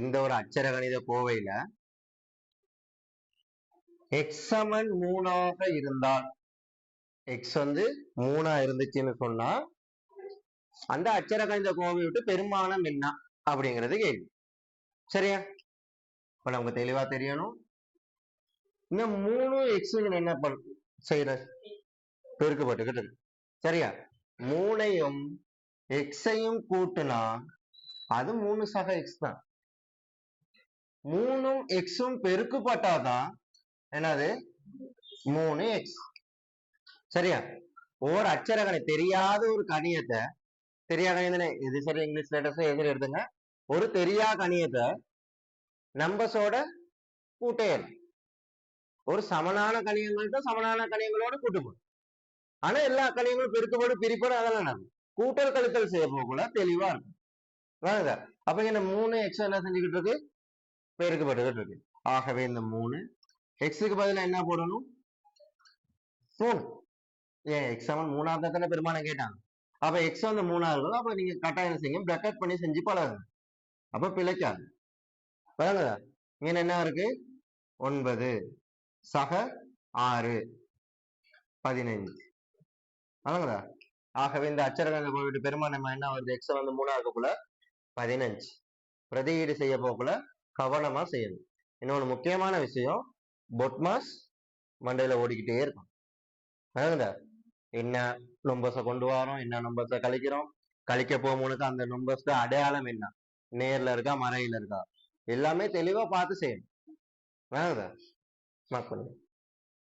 இந்த ஒரு அச்சர கணித கோவையில எக்ஸ் சமன் மூணாக இருந்தால் எக்ஸ் வந்து மூணா இருந்துச்சுன்னு சொன்னா அந்த அச்சர கணித கோவை விட்டு பெருமானம் என்ன அப்படிங்கிறது கேள்வி. சரியா? இப்ப நமக்கு தெளிவா தெரியணும். இந்த மூணு எக்ஸ் என்ன பண் செய்யற பெருக்கப்பட்டுக்கிட்டு இருக்கு சரியா? மூணையும் எக்ஸையும் கூட்டுனா அது மூணு சக எக்ஸ் தான். மூணும் எக்ஸும் பெருக்குப்பட்டாதான் என்னது? மூணு எக்ஸ் சரியா? ஒரு அச்சர கணி தெரியாத ஒரு கணியத்தை தெரியாத கணிதனே இது சரி இங்கிலீஷ் லெட்டர்ஸ் எதிர எடுத்துங்க. ஒரு தெரியா கணியத்தை நம்பர்ஸோட கூட்டையல் ஒரு சமனான கணியங்கள்ட்ட சமனான கணியங்களோட கூட்டுப்படும். ஆனா எல்லா கணியங்களும் பெருக்கப்படும் பிரிப்படும் அதெல்லாம் நடக்கும். கூட்டல் கழித்தல் செய்ய போகல தெளிவா இருக்கும். வாங்க அப்ப இந்த மூணு எக்ஸ் என்ன செஞ்சுக்கிட்டு இருக்கு? பெருக்கப்பட்டுக்கிட்டு இருக்கு ஆகவே இந்த மூணு எக்ஸுக்கு பதிலா என்ன போடணும்? மூணு ஏன் எக்ஸ் செவன் மூணாவது தானே பெருமானம் கேட்டாங்க அப்போ எக்ஸ் வந்து மூணாவது இருக்கும் அப்ப நீங்க கட்டாயம் செய்யுங்க? பிரக்கட் பண்ணி செஞ்சு பழகுங்க. அப்ப பிழைக்காது. பழகுதா? இங்கே என்ன இருக்கு? ஒன்பது. சக ஆறு. பதினைஞ்சு வழங்குதா ஆகவே இந்த அச்சரகங்கள் போயிட்டு பெருமானம் என்ன வருது? எக்ஸ் வந்து மூணா இருக்கக்குள்ள பதினஞ்சு. பிரதியீடு செய்ய போக்குள்ள கவனமா செய்யணும். இன்னொன்று முக்கியமான விஷயம் பொட்மாஸ் மண்டையில ஓடிக்கிட்டே இருக்கும். வழங்குதா என்ன நொம்பஸை கொண்டு வரோம் என்ன நொம்பஸை கழிக்கிறோம் கழிக்க போகும்போது அந்த நம்பர்ஸ்க்கு அடையாளம் என்ன? நேர்ல இருக்கா மறையில இருக்கா? எல்லாமே தெளிவா பார்த்து செய்யணும். வழங்குதா மார்க் பண்ணுங்க.